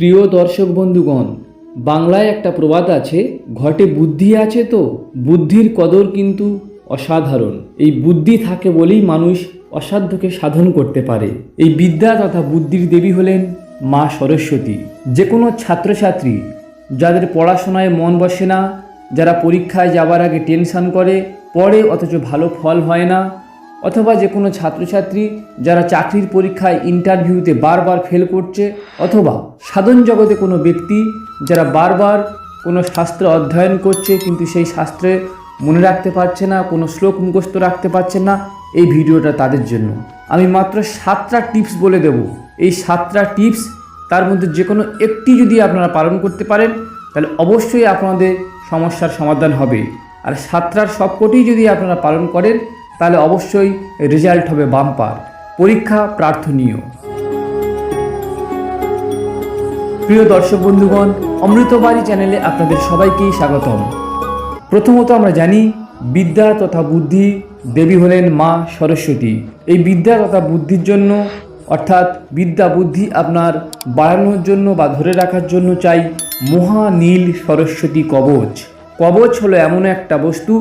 প্রিয় দর্শক বন্ধুগণ, বাংলায় একটা প্রবাদ আছে, ঘটে বুদ্ধি আছে তো, বুদ্ধির কদর কিন্তু অসাধারণ। এই বুদ্ধি থাকে বলেই মানুষ অসাধ্যকে সাধন করতে পারে। এই বিদ্যা তথা বুদ্ধির দেবী হলেন মা সরস্বতী। যে কোনো ছাত্রছাত্রী, যাদের পড়াশোনায় মন বসে না, যারা পরীক্ষায় যাবার আগে টেনশন করে, পড়ে অথচ ভালো ফল হয় না অথবা যে কোনো ছাত্রছাত্রী যারা চাকরির পরীক্ষায় ইন্টারভিউতে বারবার ফেল করছে, অথবা সাধন জগতে কোনো ব্যক্তি যারা বারবার কোনো শাস্ত্র অধ্যয়ন করছে, কিন্তু সেই শাস্ত্রে মনে রাখতে পারছে না, কোনো শ্লোক মুখস্থ রাখতে পারছে না, এই ভিডিওটা তাদের জন্য। আমি মাত্র সাতটা টিপস বলে দেব। এই সাতটা টিপস তার মধ্যে যে কোনো একটি যদি আপনারা পালন করতে পারেন, তাহলে অবশ্যই আপনাদের সমস্যার সমাধান হবে। আর সাতটার সবকটি যদি আপনারা পালন করেন তাহলে অবশ্যই রেজাল্ট হবে বাম্পার। পরীক্ষা প্রার্থনীয়। প্রিয় দর্শক বন্ধুগণ, অমৃতবাড়ি চ্যানেলে আপনাদের সবাইকেই স্বাগতম। প্রথমত আমরা জানি, বিদ্যা তথা বুদ্ধি দেবী হলেন মা সরস্বতী। এই বিদ্যা তথা বুদ্ধির জন্য, অর্থাৎ বিদ্যা বুদ্ধি আপনার বাড়ানোর জন্য বা ধরে রাখার জন্য চাই মহানীল সরস্বতী কবচ। কবচ হলো এমন একটা বস্তু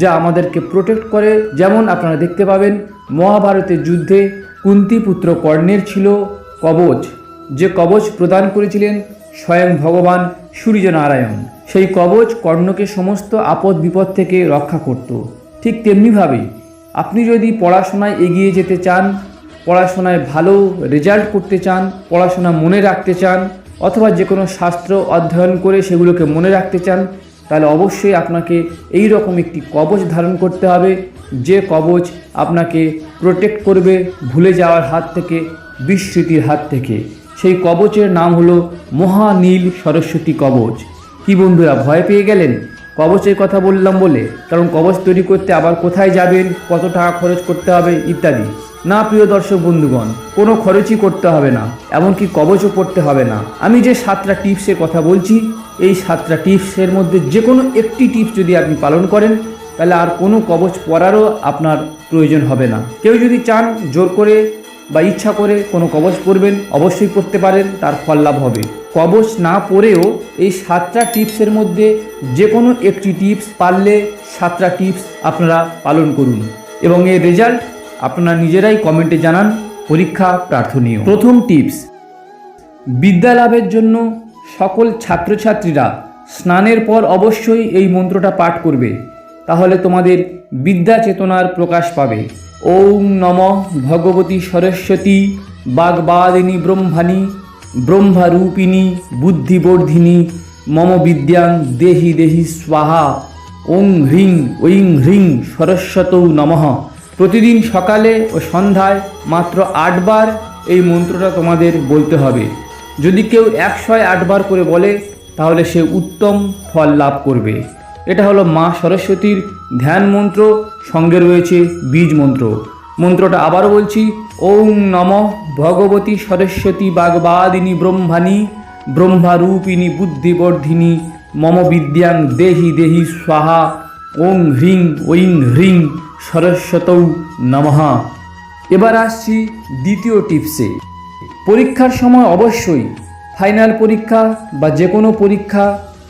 যা আমাদেরকে প্রোটেক্ট করে। যেমন আপনারা দেখতে পাবেন, মহাভারতের যুদ্ধে কুন্তিপুত্র কর্ণের ছিল কবচ। যে কবচ প্রদান করেছিলেন স্বয়ং ভগবান সূর্যনারায়ণ। সেই কবচ কর্ণকে সমস্ত আপদ বিপদ থেকে রক্ষা করত। ঠিক তেমনিভাবে আপনি যদি পড়াশোনায় এগিয়ে যেতে চান, পড়াশোনায় ভালো রেজাল্ট করতে চান, পড়াশোনা মনে রাখতে চান, অথবা যে কোনো শাস্ত্র অধ্যয়ন করে সেগুলোকে মনে রাখতে চান তাহলে অবশ্যই আপনাকে এই রকম একটি কবচ ধারণ করতে হবে। যে কবচ আপনাকে প্রোটেক্ট করবে ভুলে যাওয়ার হাত থেকে, বিস্মৃতির হাত থেকে। সেই কবচের নাম হলো মহানীল সরস্বতী কবচ। কি বন্ধুরা, ভয় পেয়ে গেলেন? কবচের কথা বললাম বলে? কারণ কবচ তৈরি করতে আবার কোথায় যাবেন? কত টাকা খরচ করতে হবে? ইত্যাদি। না প্রিয় দর্শক বন্ধুগণ, কোনো খরচই করতে হবে না, এমনকি কবচও পড়তে হবে না। আমি যে সাতটা টিপসের কথা বলছি, এই সাতটা টিপসের মধ্যে যে কোনো একটি টিপস যদি আপনি পালন করেন, তাহলে আর কোনো কবচ পরারও আপনার প্রয়োজন হবে না। কেউ যদি চান জোর করে বা ইচ্ছা করে কোনো কবচ পরবেন অবশ্যই পড়তে পারেন, তার ফল লাভ হবে। কবচ না পরেও এই সাতটা টিপসের মধ্যে যে কোনো একটি টিপস পারলে সাতটা টিপস আপনারা পালন করুন। এবং এর রেজাল্ট আপনারা নিজেরাই কমেন্টে জানান, পরীক্ষা প্রার্থনীয়। প্রথম টিপস বিদ্যা লাভের জন্য সকল ছাত্রছাত্রীরা স্নানের পর অবশ্যই এই মন্ত্রটা পাঠ করবে। তাহলে তোমাদের বিদ্যা চেতনার প্রকাশ পাবে। ওম নম ভগবতী সরস্বতী, বাগবাদিনী ব্রহ্মাণী, ব্রহ্মারূপিণী, বুদ্ধিবর্ধিনী, মম বিদ্যাং দেহি দেহি স্বাহা, ওং হ্রিং, ঐং হ্রিং, সরস্বতৌ নমঃ। প্রতিদিন সকালে ও সন্ধ্যায় মাত্র আটবার এই মন্ত্রটা তোমাদের বলতে হবে। যদি কেউ একশো আটবার করে বলে, তাহলে সে উত্তম ফল লাভ করবে। এটা হলো মা সরস্বতীর ধ্যান মন্ত্র, সঙ্গে রয়েছে বীজ মন্ত্র। মন্ত্রটা আবারও বলছি, ওং নম ভগবতী সরস্বতী বাগবাদিনী ব্রহ্মাণী, ব্রহ্মারূপিণী বুদ্ধিবর্ধিনী, মম বিদ্যাং দেহি দেহি স্বাহা। ওং হ্রিং, ঐং হ্রিং, সরস্বতৌ নমহা এবার আসছি দ্বিতীয় টিপসে। পরীক্ষার সময় অবশ্যই ফাইনাল পরীক্ষা বা যে কোনো পরীক্ষা,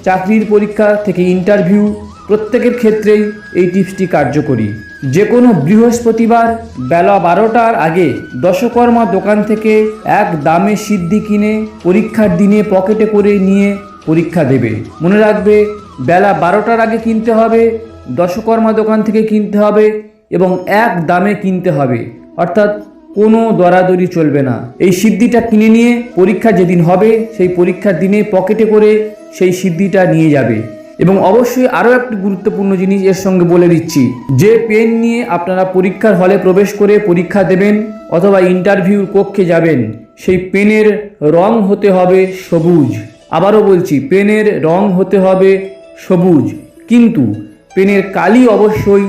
চাকরির পরীক্ষা থেকে ইন্টারভিউ, প্রত্যেকের ক্ষেত্রেই এই টিপসটি কার্যকরী। যে কোনো বৃহস্পতিবার বেলা বারোটার আগে দশকর্মা দোকান থেকে এক দামে সিদ্ধি কিনে পরীক্ষার দিনে পকেটে করে নিয়ে পরীক্ষা দেবে। মনে রাখবে, বেলা বারোটার আগে কিনতে হবে দশকর্মা দোকান থেকে কিনতে হবে এবং এক দামে কিনতে হবে। অর্থাৎ কোনো দরাদরি চলবে না। এই সিদ্ধিটা কিনে নিয়ে পরীক্ষা যেদিন হবে, সেই পরীক্ষার দিনে পকেটে করে সেই সিদ্ধিটা নিয়ে যাবে। এবং অবশ্যই আরও একটি গুরুত্বপূর্ণ জিনিস এর সঙ্গে বলে দিচ্ছি। যে পেন নিয়ে আপনারা পরীক্ষার হলে প্রবেশ করে পরীক্ষা দেবেন অথবা ইন্টারভিউর কক্ষে যাবেন, সেই পেনের রং হতে হবে সবুজ। আবারও বলছি, পেনের রং হতে হবে সবুজ। কিন্তু পেনের কালি অবশ্যই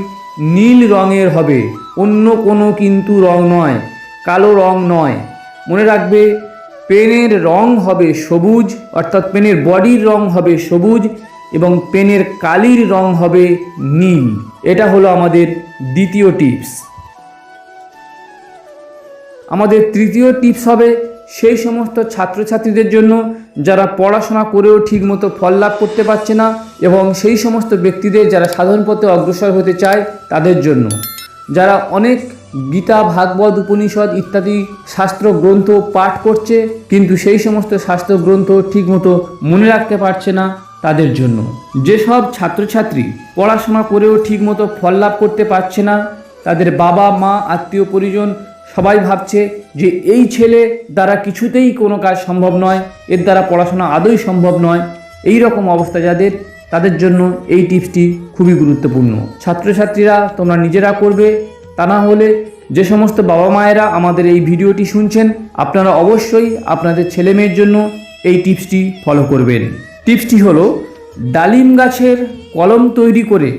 নীল রঙের হবে, অন্য কোনো কিন্তু রং নয়, কালো রং নয়। মনে রাখবে, পেনের রং হবে সবুজ, অর্থাৎ পেনের বডির রং হবে সবুজ এবং পেনের কালির রং হবে নীল। এটা হলো আমাদের দ্বিতীয় টিপস। আমাদের তৃতীয় টিপস হবে, সেই সমস্ত ছাত্রছাত্রীদের জন্য যারা পড়াশোনা করেও ঠিকমতো ফল লাভ করতে পারছে না এবং সেই সমস্ত ব্যক্তিদের যারা সাধন পথে অগ্রসর হতে চায় তাদের জন্য। যারা অনেক গীতা, ভাগবত উপনিষদ ইত্যাদি শাস্ত্র গ্রন্থ পাঠ করছে কিন্তু সেই সমস্ত শাস্ত্র গ্রন্থ ঠিকমতো মনে রাখতে পারছে না তাদের জন্য। যেসব ছাত্রছাত্রী পড়াশোনা করেও ঠিকমতো ফল লাভ করতে পারছে না, তাদের বাবা, মা, আত্মীয়, পরিজন সবাই ভাবছে যে এই ছেলে দ্বারা কিছুতেই কোনো কাজ সম্ভব নয়, এর দ্বারা পড়াশোনা আদৌ সম্ভব নয়। এই রকম অবস্থা যাদের, তাদের জন্য এই টিপসটি খুবই গুরুত্বপূর্ণ। ছাত্রছাত্রীরা তোমরা নিজেরা করবে, তা না হলে যে সমস্ত বাবা মায়েরা আমাদের এই ভিডিওটি শুনছেন, আপনারা অবশ্যই আপনাদের ছেলে মেয়ের জন্য এই টিপসটি ফলো করবেন। টিপসটি হলো, ডালিম গাছের কলম তৈরি করে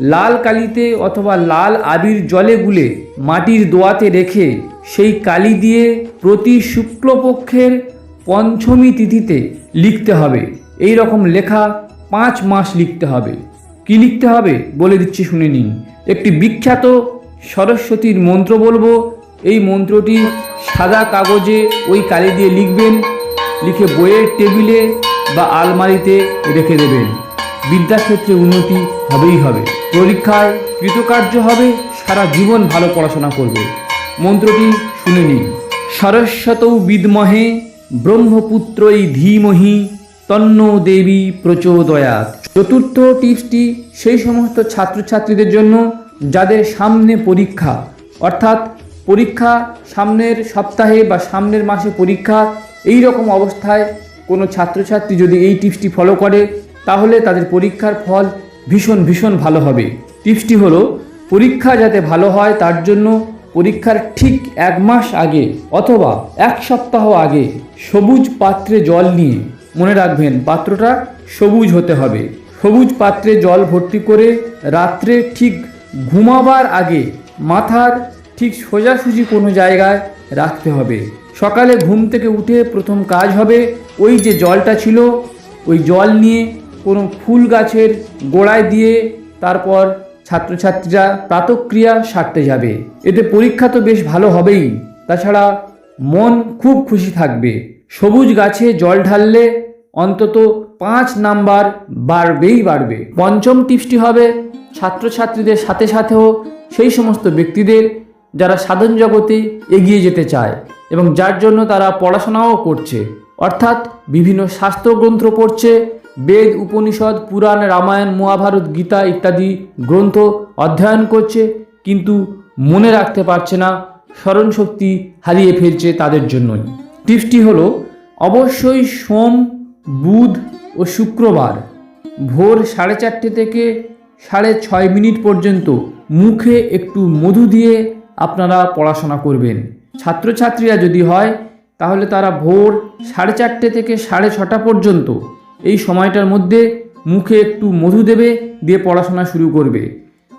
লাল কালিতে অথবা লাল আবির জলে গুলে মাটির দোয়াতে রেখে সেই কালি দিয়ে প্রতি শুক্লপক্ষের পঞ্চমী তিথিতে লিখতে হবে। এই রকম লেখা পাঁচ মাস লিখতে হবে। কি লিখতে হবে বলে দিচ্ছি শুনে নিন। একটি বিখ্যাত সরস্বতীর মন্ত্র বলব। এই মন্ত্রটি সাদা কাগজে ওই কালি দিয়ে লিখবেন, লিখে বইয়ের টেবিলে বা আলমারিতে রেখে দেবেন। বিদ্যাক্ষেত্রে উন্নতি হবেই হবে। পরীক্ষায় কৃতকার্য হবে, সারা জীবন ভালো পড়াশোনা করবে। মন্ত্রটি শুনে নিন। সরস্বতৌ বিদ্মহে ব্রহ্মপুত্রই ধীমহি তন্ন দেবী প্রচোদয়াৎ। চতুর্থ টিপসটি সেই সমস্ত ছাত্রছাত্রীদের জন্য যাদের সামনে পরীক্ষা, অর্থাৎ পরীক্ষা সামনের সপ্তাহে বা সামনের মাসে পরীক্ষা এই রকম অবস্থায় কোনো ছাত্রছাত্রী যদি এই টিপসটি ফলো করে তাহলে তাদের পরীক্ষার ফল ভীষণ ভীষণ ভালো হবে। টিপসটি হলো, পরীক্ষা যাতে ভালো হয় তার জন্য পরীক্ষার ঠিক এক মাস আগে অথবা এক সপ্তাহ আগে সবুজ পাত্রে জল নিয়ে মনে রাখবেন পাত্রটা সবুজ হতে হবে। সবুজ পাত্রে জল ভর্তি করে রাত্রে ঠিক ঘুমাবার আগে মাথার ঠিক সোজাসুজি কোনো জায়গায় রাখতে হবে। সকালে ঘুম থেকে উঠে প্রথম কাজ হবে ওই যে জলটা ছিল, ওই জল নিয়ে কোনো ফুল গাছের গোড়ায় দিয়ে তারপর ছাত্রছাত্রীরা প্রাতক্রিয়া সারতে যাবে। এতে পরীক্ষা তো বেশ ভালো হবেই। তাছাড়া মন খুব খুশি থাকবে। সবুজ গাছে জল ঢাললে অন্তত পাঁচ নাম্বার বাড়বেই বাড়বে। পঞ্চম টিপসটি হবে, ছাত্রছাত্রীদের সাথে সাথেও সেই সমস্ত ব্যক্তিদের যারা সাধন জগতে এগিয়ে যেতে চায় এবং যার জন্য তারা পড়াশোনাও করছে। অর্থাৎ বিভিন্ন শাস্ত্রগ্রন্থ পড়ছে বেদ, উপনিষদ, পুরাণ, রামায়ণ, মহাভারত, গীতা ইত্যাদি গ্রন্থ অধ্যয়ন করছে, কিন্তু মনে রাখতে পারছে না, স্মরণশক্তি হারিয়ে ফেলছে তাদের জন্যই। টিপসটি হলো, অবশ্যই সোম, বুধ ও শুক্রবার ভোর সাড়ে চারটে থেকে সাড়ে ছয় মিনিট পর্যন্ত মুখে একটু মধু দিয়ে আপনারা পড়াশোনা করবেন। ছাত্রছাত্রীরা যদি হয়, তাহলে তারা ভোর সাড়ে চারটে থেকে সাড়ে ছটা পর্যন্ত এই সময়টার মধ্যে মুখে একটু মধু দেবে, দিয়ে পড়াশোনা শুরু করবে।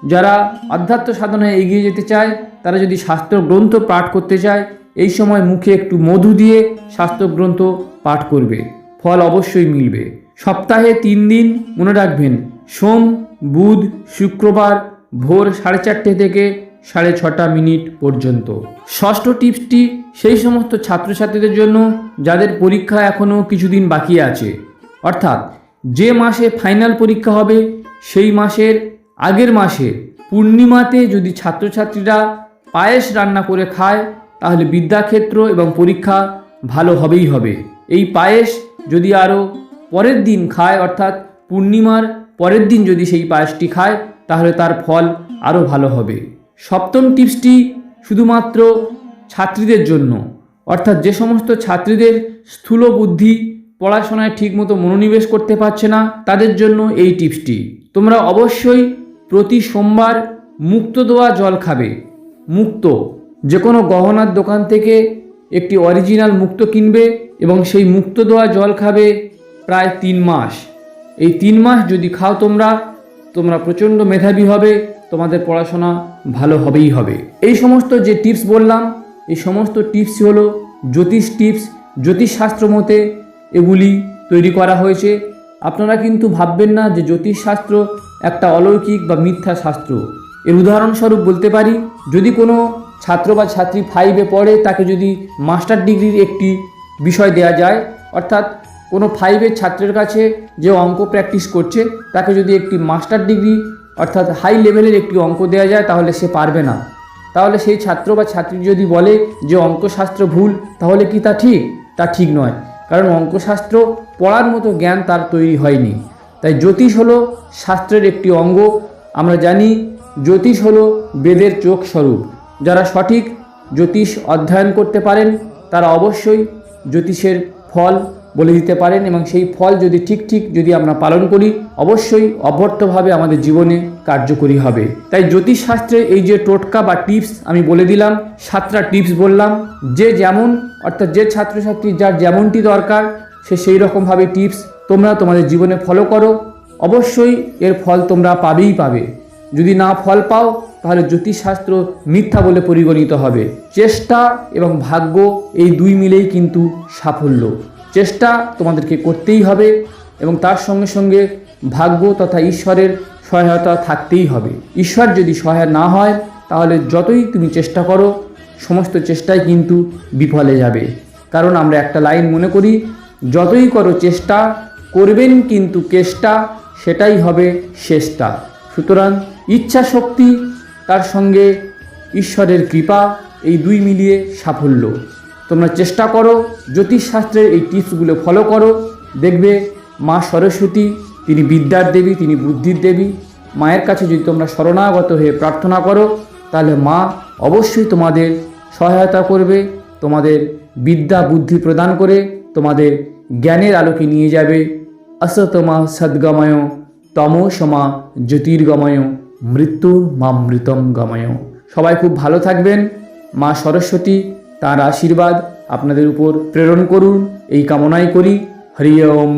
যারা আধ্যাত্ম সাধনায় এগিয়ে যেতে চায়, তারা যদি শাস্ত্র গ্রন্থ পাঠ করতে চায়, এই সময় মুখে একটু মধু দিয়ে শাস্ত্র গ্রন্থ পাঠ করবে। ফল অবশ্যই মিলবে। সপ্তাহে তিন দিন মনে রাখবেন, সোম, বুধ, শুক্রবার ভোর সাড়ে চারটে থেকে সাড়ে ছটা মিনিট পর্যন্ত। ষষ্ঠ টিপসটি সেই সমস্ত ছাত্রছাত্রীদের জন্য, যাদের পরীক্ষা এখনও কিছুদিন বাকি আছে। অর্থাৎ যে মাসে ফাইনাল পরীক্ষা হবে, সেই মাসের আগের মাসে পূর্ণিমাতে যদি ছাত্রছাত্রীরা পায়েস রান্না করে খায়, তাহলে বিদ্যাক্ষেত্র এবং পরীক্ষা ভালো হবেই হবে। এই পায়েস যদি আরও পরের দিন খায়, অর্থাৎ পূর্ণিমার পরের দিন যদি সেই পায়েসটি খায়, তাহলে তার ফল আরও ভালো হবে। সপ্তম টিপসটি শুধুমাত্র ছাত্রীদের জন্য। অর্থাৎ যে সমস্ত ছাত্রীদের স্থূল বুদ্ধি পড়াশোনায় ঠিকমতো মনোনিবেশ করতে পারছে না তাদের জন্য এই টিপসটি। তোমরা অবশ্যই প্রতি সোমবার মুক্ত দেওয়া জল খাবে। মুক্ত যে কোনো গহনার দোকান থেকে একটি অরিজিনাল মুক্ত কিনবে এবং সেই মুক্ত দেওয়া জল খাবে প্রায় তিন মাস। এই তিন মাস যদি খাও তোমরা তোমরা প্রচণ্ড মেধাবী হবে, তোমাদের পড়াশোনা ভালো হবেই হবে। এই সমস্ত যে টিপস বললাম, এই সমস্ত টিপস হলো জ্যোতিষ টিপস। জ্যোতিষশাস্ত্র মতে এগুলি তৈরি করা হয়েছে। আপনারা কিন্তু ভাববেন না যে জ্যোতিষশাস্ত্র একটা অলৌকিক বা মিথ্যা শাস্ত্র। এর উদাহরণস্বরূপ বলতে পারি, যদি কোনো ছাত্র বা ছাত্রী ফাইভে পড়ে, তাকে যদি মাস্টার ডিগ্রির একটি বিষয় দেয়া যায়, অর্থাৎ কোনো ফাইভের ছাত্রের কাছে যে অঙ্ক প্র্যাকটিস করছে, তাকে যদি একটি মাস্টার ডিগ্রি অর্থাৎ হাই লেভেলের একটি অঙ্ক দেওয়া যায়, তাহলে সে পারবে না। তাহলে সেই ছাত্র বা ছাত্রী যদি বলে যে অঙ্কশাস্ত্র ভুল, তাহলে কি তা ঠিক? তা ঠিক নয়। কারণ অঙ্কশাস্ত্র পড়ার মতো জ্ঞান তার তৈরি হয়নি। তাই জ্যোতিষ হলো শাস্ত্রের একটি অঙ্গ। আমরা জানি জ্যোতিষ হলো বেদের চোখ স্বরূপ। যারা সঠিক জ্যোতিষ অধ্যয়ন করতে পারেন, তারা অবশ্যই জ্যোতিষের ফল বলে দিতে পারেন এবং সেই ফল যদি ঠিক ঠিক যদি আমরা পালন করি, অবশ্যই অব্যর্থভাবে আমাদের জীবনে কার্যকরী হবে। তাই জ্যোতিষশাস্ত্রে এই যে টোটকা বা টিপস আমি বলে দিলাম, সাতটা টিপস বললাম, যে যেমন, অর্থাৎ যে ছাত্রছাত্রী যার যেমনটি দরকার, সে সেই রকমভাবে টিপস তোমরা তোমাদের জীবনে ফলো করো। অবশ্যই এর ফল তোমরা পাবেই পাবে। যদি না ফল পাও, তাহলে জ্যোতিষশাস্ত্র মিথ্যা বলে পরিগণিত হবে। চেষ্টা এবং ভাগ্য এই দুই মিলেই কিন্তু সাফল্য। চেষ্টা তোমাদেরকে করতেই হবে এবং তার সঙ্গে সঙ্গে ভাগ্য তথা ঈশ্বরের সহায়তা থাকতেই হবে। ঈশ্বর যদি সহায় না হয়, তাহলে যতই তুমি চেষ্টা করো, সমস্ত চেষ্টাই কিন্তু বিফলে যাবে। কারণ আমরা একটা লাইন মনে করি, যতই করো চেষ্টা, করবেন কিন্তু কেষ্টা, সেটাই হবে শেষটা। সুতরাং ইচ্ছা শক্তি তার সঙ্গে ঈশ্বরের কৃপা, এই দুই মিলিয়ে সাফল্য। তোমরা চেষ্টা করো, জ্যোতিষশাস্ত্রের এই টিপসগুলো ফলো করো। দেখবে মা সরস্বতী, তিনি বিদ্যার দেবী, তিনি বুদ্ধির দেবী। মায়ের কাছে যদি তোমরা শরণাগত হয়ে প্রার্থনা করো, তাহলে মা অবশ্যই তোমাদের সহায়তা করবে, তোমাদের বিদ্যা বুদ্ধি প্রদান করে, তোমাদের জ্ঞানের আলোকে নিয়ে যাবে। অসতমা সদ্গময় তমসমা জ্যোতির্গময় মৃত্যুর মামৃতম গময়। সবাই খুব ভালো থাকবেন। মা সরস্বতী তার আশীর্বাদ আপনাদের উপর প্রেরণ করুন। এই কামনাই করি। হরি ওম